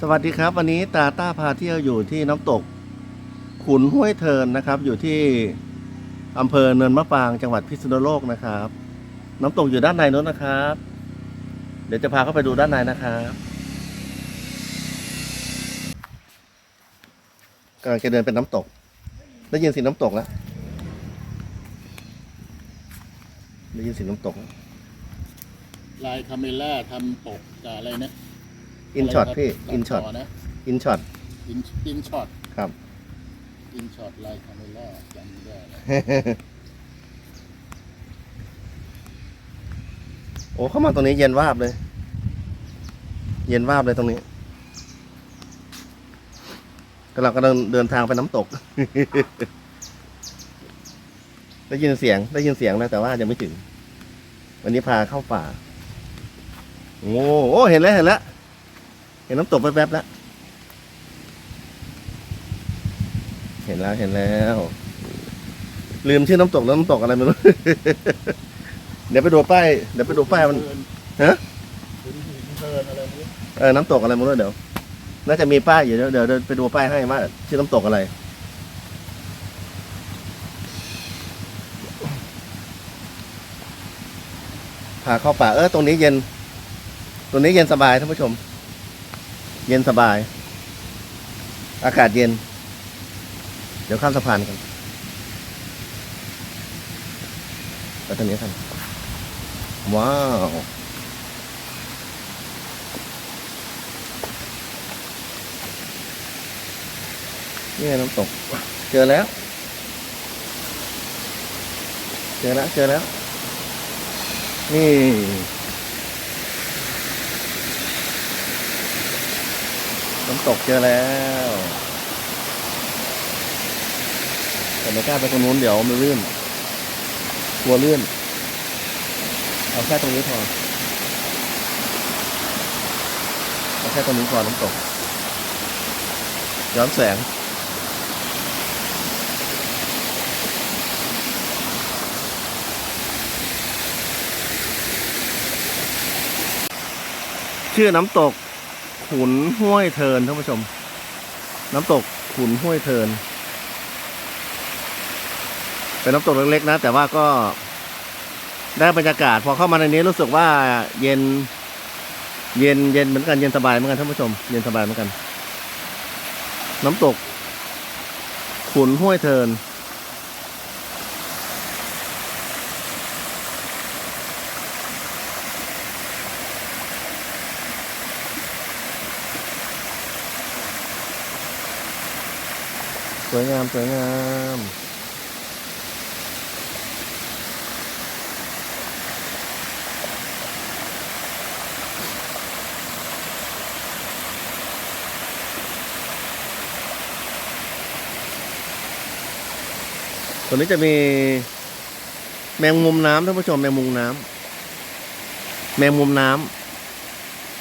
สวัสดีครับ วันนี้ตาต้าพาเที่ยวอยู่ที่น้ำตก ขุนห้วยเทินนะครับ อยู่ที่อำเภอเนินมะปรางจังหวัดพิษณุโลกนะครับ น้ำตกอยู่ด้านในนู้นนะครับ เดี๋ยวจะพาเข้าไปดูด้านในนะครับกำลังจะเดินเป็นน้ำตก ได้ยินเสียงน้ำตกแล้วได้ยินเสียงน้ำตกแล้วลายคาเมล่าทำตกกับอะไรนะ อินช็อตพี่ะไรครับอินช็อตตัดต่นะอินช็อต อินอินช็อตครับ อินช็อตลายคาเมล่าจำไม่ได้แล้วโอ้เข้ามาตรงนี้เย็นวาบเลย เย็นวาบเลยตรงนี้กำลังกำลังเดินทางไปน้ำตก ได้ยินเสียง ได้ยินเสียงนะแต่ว่ายังไม่ถึง วันนี้พาเข้าป่า โอ้โอ้เห็นแล้วเห็นแล้ว เห็นน้ำตกแป๊บๆแล้ว เห็นแล้วเห็นแล้ว ลืมชื่อน้ำตกแล้วน้ำตกอะไรไม่รู้ เดี๋ยวไปดูป้ายเดี๋ยวไปดูป้ายมัน ฮะหินหินเทินอะไรไม่รู้เอน้ำตกอะไรไม่รู้เดี๋ยว น่าจะมีป้ายอยู่เดี๋ยวเดี๋ยวเดี๋ยวไปดูป้ายให้ว่าชื่อน้ำตกอะไร พาเข้าป่า เออ ตรงนี้เย็น ตรงนี้เย็นสบายท่านผู้ชม เย็นสบาย อากาศเย็น เดี๋ยวข้ามสะพานกันไปตรงนี้กัน ว้าวนี่ไงน้ำตก เจอแล้ว เจอแล้ว เจอแล้ว นี่ น้ำตกเจอแล้วแต่ไม่กล้าไปตรงนู้นเดี๋ยวมันลื่นกลัวลื่น เอาแค่ตรงนี้พอเอาแค่ตรงนี้พอน้ำตก ย้อนแสงชื่อน้ำตก ขุนห้วยเทินท่านผู้ชม น้ำตกขุนห้วยเทิน เป็นน้ำตกเล็กๆนะ แต่ว่าก็ได้บรรยากาศ พอเข้ามาในนี้รู้สึกว่าเย็น เย็นเย็นเหมือนกันเย็นสบายเหมือนกันท่านผู้ชม เย็นสบายเหมือนกัน น้ำตก ขุนห้วยเทิน วยงาม สวยงามตัวนี้จะมีแมงมุมน้ำท่านผู้ชมแมงมุมน้ำแมงมุมน้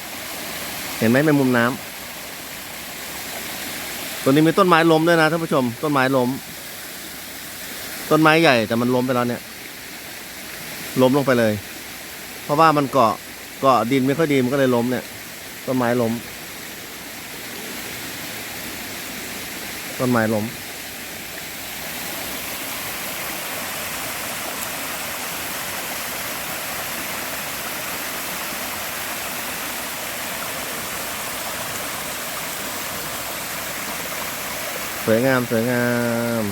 ำเห็นไหมแมงมุมน้ำ ตัวนี้มีต้นไม้ล้มด้วยนะท่านผู้ชม ต้นไม้ล้ม ต้นไม้ใหญ่แต่มันล้มไปแล้วเนี่ย ล้มลงไปเลย เพราะว่ามันเกาะเกาะดินไม่ค่อยดีมันก็เลยล้มเนี่ย ต้นไม้ล้ม ต้นไม้ล้ม สวยงาม สวยงาม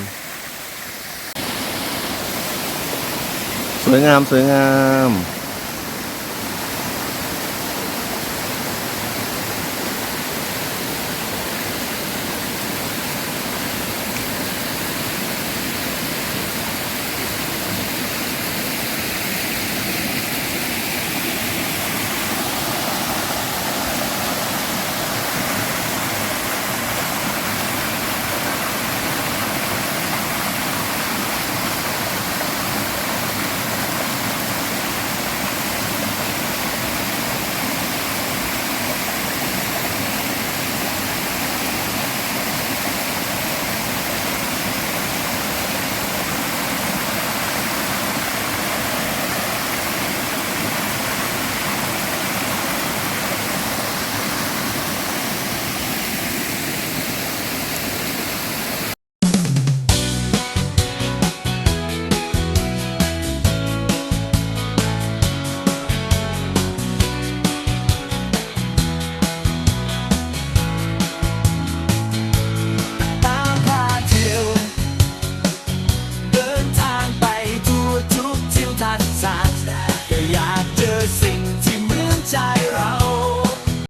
สวยงาม สวยงาม